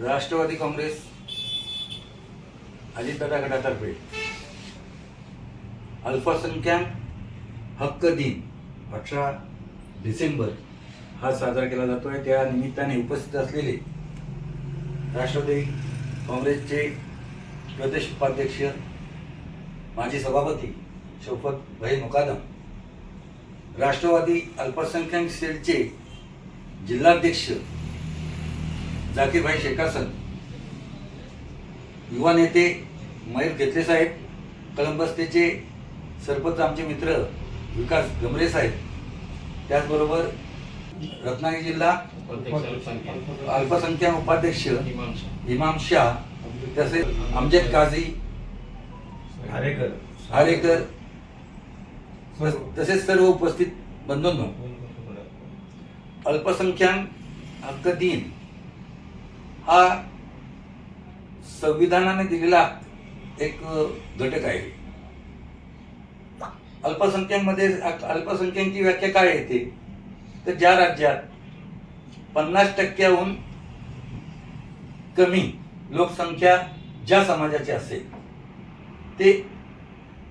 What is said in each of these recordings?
राष्ट्रवादी काँग्रेस अजितदादा गटातर्फे अल्पसंख्याक हक्क दिन अठरा डिसेंबर हा साजरा केला जातो आहे त्या निमित्ताने उपस्थित असलेले राष्ट्रवादी काँग्रेसचे प्रदेश उपाध्यक्ष माजी सभापती शौफत भाई मुकादम राष्ट्रवादी अल्पसंख्याक सेलचे जिल्हाध्यक्ष जाकीरभाई शेखासन युवा नेते मयूर घेतले साहेब कळंबस्तेचे सरपंच आमचे मित्र विकास गमरे साहेब. त्याचबरोबर रत्नागिरी जिल्हा अल्पसंख्याक उपाध्यक्ष इमाम शाह तसेच अमजद काझी आरेकर तस- तसेच सर्व उपस्थित बंधूंनो. अल्पसंख्याक हक्क दिन. हा संविधानाने दिलेला एक घटक आहे. अल्पसंख्यांमध्ये अल्पसंख्यांची व्याख्या काय येते तर ज्या राज्यात पन्नास टक्क्याहून कमी लोकसंख्या ज्या समाजाची असेल ते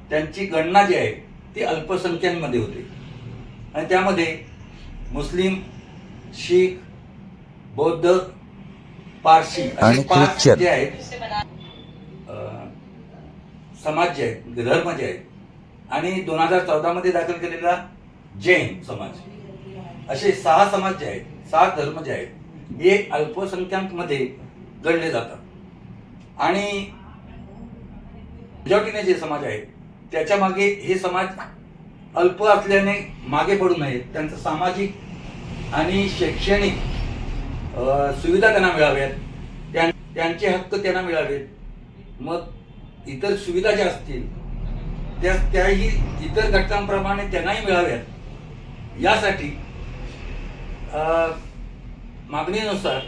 त्यांची गणना जी आहे ती अल्पसंख्यांमध्ये होते. आणि त्यामध्ये मुस्लिम शीख बौद्ध पारशी आणि ख्रिश्चन. जे आहेत समाज जे आहेत धर्म जे आहेत आणि दोन हजार चौदा मध्ये दाखल केलेला जैन समाज. असे सहा समाज जे आहेत सहा धर्म जे आहेत हे अल्पसंख्याकमध्ये गणले जातात. आणि मेजॉरिटीने जे समाज आहेत त्याच्यामागे हे समाज अल्प असल्याने मागे पडू नयेत. त्यांचं सामाजिक आणि शैक्षणिक सुविधा त्यांना मिळाव्यात. त्यां- त्यांचे हक्क त्यांना मिळावेत. मग इतर सुविधा ज्या असतील त्या त्याही इतर घटकांप्रमाणे त्यांनाही मिळाव्यात. यासाठी मागणीनुसार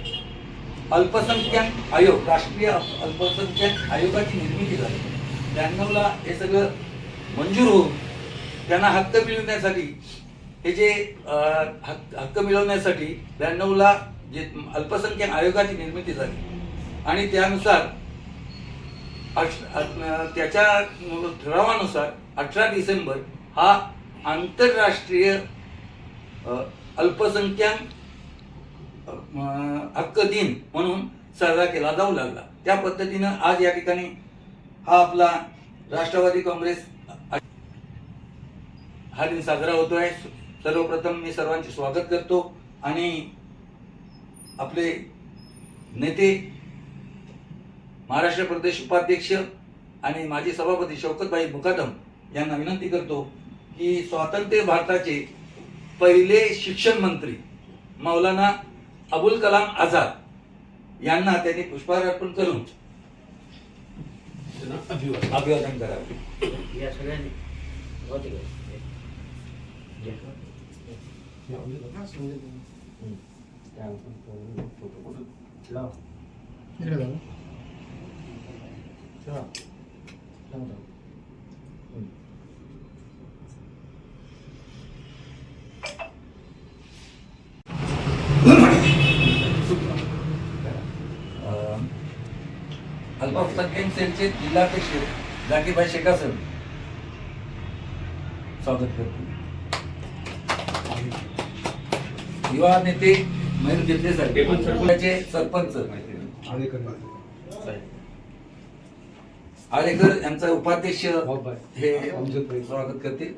अल्पसंख्याक आयोग राष्ट्रीय अल्पसंख्याक आयोगाची निर्मिती झाली. ब्याण्णवला हे सगळं मंजूर होऊन त्यांना हक्क मिळवण्यासाठी हे जे हक्क हक्क मिळवण्यासाठी ब्याण्णवला जे अल्पसंख्याक आयोगाची निर्मिती झाली. आणि त्यानुसार त्याच्या ठरावानुसार अठरा डिसेंबर हा आंतरराष्ट्रीय अल्पसंख्याक हक्क दिन म्हणून साजरा केला जाऊ लागला. त्या पद्धतीनं आज या ठिकाणी हा आपला राष्ट्रवादी काँग्रेस हा दिन साजरा होतो आहे सर्वप्रथम मी सर्वांचे स्वागत करतो आणि आपले नेते महाराष्ट्र प्रदेश उपाध्यक्ष आणि माजी सभापती शौकतभाई मुकादम यांना विनंती करतो की स्वातंत्र्य भारताचे पहिले शिक्षण मंत्री मौलाना अबुल कलाम आझाद यांना त्यांनी पुष्पहार अर्पण करून अभिवादन. करावे. या सगळ्यांनी होते का? घ्या. हम्म. त्या आपण फोन- फोटो- लाव. लाव, लाव. हम्म. अं, अल्पसंख्याक सेलचे जिल्हाध्यक्ष जाकीरभाई शेखासन स्वागत करतो युवा नेते मयूर घेतले त्याचे सरपंच. आलेकर यांचा उपाध्यक्ष हे स्वागत करतील.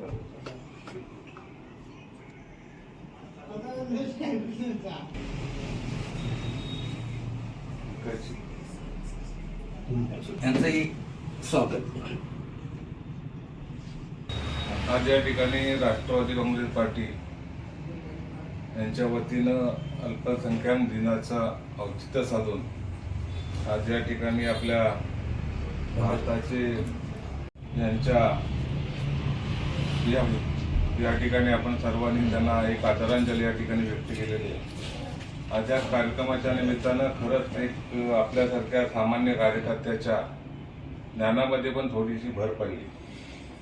यांचंही स्वागत. आज या ठिकाणी राष्ट्रवादी काँग्रेस पार्टी यांच्या वतीनं अल्पसंख्याक दिनाचं औचित्य साधून आज या ठिकाणी आपल्या भारताचे यांच्या या या ठिकाणी आपण सर्वांनी त्यांना एक आदरांजली या ठिकाणी व्यक्त केलेली आहे. आज या कार्यक्रमाच्या निमित्तानं खरंच एक आपल्यासारख्या सामान्य कार्यकर्त्याच्या ज्ञानामध्ये पण थोडीशी भर पडली.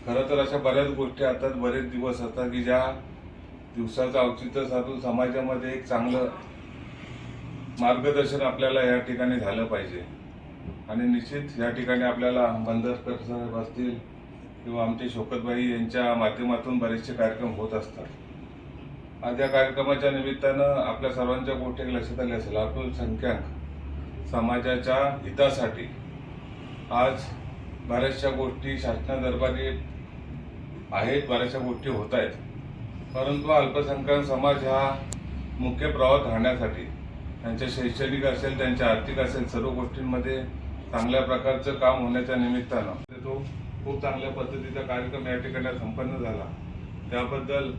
खरं तर अशा बऱ्याच गोष्टी आता बरेच दिवस असतात की ज्या दिवसाचं औचित्य साधून समाजामध्ये एक चांगलं मार्गदर्शन आपल्याला या ठिकाणी झालं पाहिजे. आणि निश्चित या ठिकाणी आपल्याला बंदरकर साहेब असतील किंवा आमचे शोकतबाई यांच्या माध्यमातून बरेचसे कार्यक्रम होत असतात. आज या कार्यक्रमाच्या निमित्तानं आपल्या सर्वांच्या गोष्टी लक्षात आली असेल अल्पसंख्याक समाजाच्या हितासाठी आज बऱ्याचशा गोष्टी शासनादरबारी आहेत बऱ्याचशा गोष्टी होत आहेत. परंतु अल्पसंख्याक समाज हा मुख्य प्रवाहात राहण्यासाठी त्यांच्या शैक्षणिक असेल त्यांच्या आर्थिक असेल सर्व गोष्टींमध्ये चांगल्या प्रकारचं काम होण्याच्या निमित्तानं. तो खूप चांगल्या पद्धतीचा कार्यक्रम या ठिकाणी संपन्न झाला. त्याबद्दल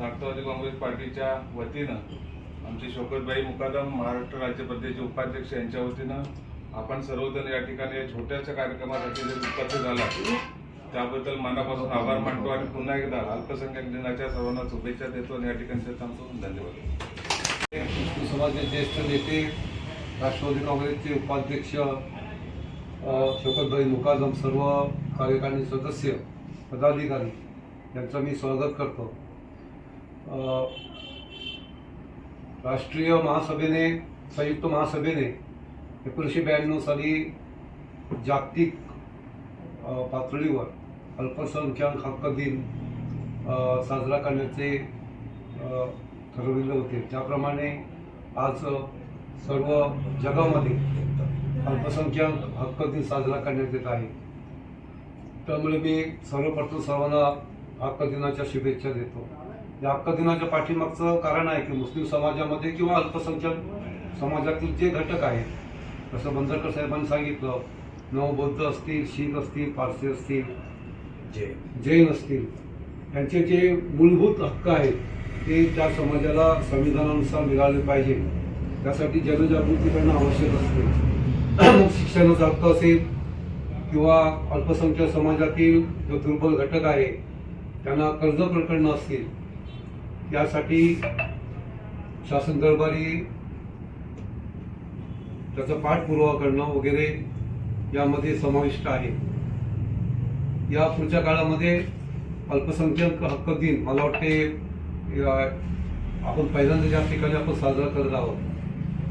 राष्ट्रवादी काँग्रेस पार्टीच्या वतीनं आमचे शोकतबाई मुकादम महाराष्ट्र राज्य प्रदेशचे उपाध्यक्ष यांच्या वतीनं आपण सर्वजण या ठिकाणी या छोट्याशा कार्यक्रमासाठी उपस्थित झाला त्याबद्दल मनापासून आभार मानतो आणि पुन्हा एकदा अल्पसंख्याक दिनाच्या सर्वांना शुभेच्छा देतो आणि या ठिकाणी थांबतो. धन्यवाद. मुस्लिम समाजाचे ज्येष्ठ नेते राष्ट्रवादी काँग्रेसचे उपाध्यक्ष शोकतभाई मुकाजम सर्व कार्यकारिणी सदस्य पदाधिकारी यांचं मी स्वागत करतो. राष्ट्रीय महासभेने संयुक्त महासभेने एकोणीसशे ब्याण्णव साली जागतिक पातळीवर अल्पसंख्याक हक्क दिन साजरा करण्याचे ठरवलेले होते. त्याप्रमाणे आज सर्व जगामध्ये अल्पसंख्याक हक्क दिन साजरा करण्यात येत आहे. त्यामुळे मी सर्वप्रथम सर्वांना हक्क दिनाच्या शुभेच्छा देतो. या हक्क दिनाच्या पाठीमागचं कारण आहे की मुस्लिम समाजामध्ये किंवा अल्पसंख्याक समाजातील जे घटक आहेत जसं बंदरकर साहेबांनी सांगितलं नवबौद्ध असतील शीख असतील पारसी असतील जय जैन असतील यांचे जे मूलभूत हक्क आहेत ते त्या समाजाला संविधानानुसार मिळाले पाहिजे. त्यासाठी जनजागृती करणं आवश्यक असते. मग शिक्षणाचा हक्क असेल किंवा अल्पसंख्याक समाजातील जो दुर्बल घटक आहे त्यांना कर्ज प्रकरणं असतील यासाठी शासन दरबारी त्याचा पाठपुरावा करणं वगैरे यामध्ये समाविष्ट आहे. या पुढच्या काळामध्ये अल्पसंख्याक हक्क दिन मला वाटते आपण पहिल्यांदा ज्या ठिकाणी आपण साजरा करत आहोत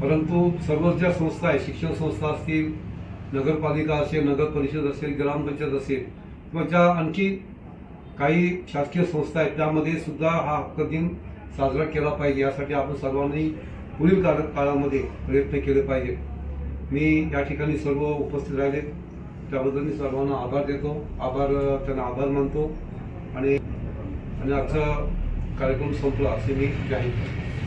परंतु सर्वच ज्या संस्था आहेत शिक्षण संस्था असतील नगरपालिका असेल नगर परिषद असेल ग्रामपंचायत असेल किंवा ज्या आणखी काही शासकीय संस्था आहेत त्यामध्ये सुद्धा हा हक्क दिन साजरा केला पाहिजे यासाठी आपण सर्वांनी पुढील काळ काळामध्ये प्रयत्न केले पाहिजे मी या ठिकाणी सर्व उपस्थित राहिले. त्याबद्दल मी सर्वांना आभार देतो. आभार त्यांना आभार मानतो. आणि आणि आजचा कार्यक्रम संपला असे मी जाहीर करतो.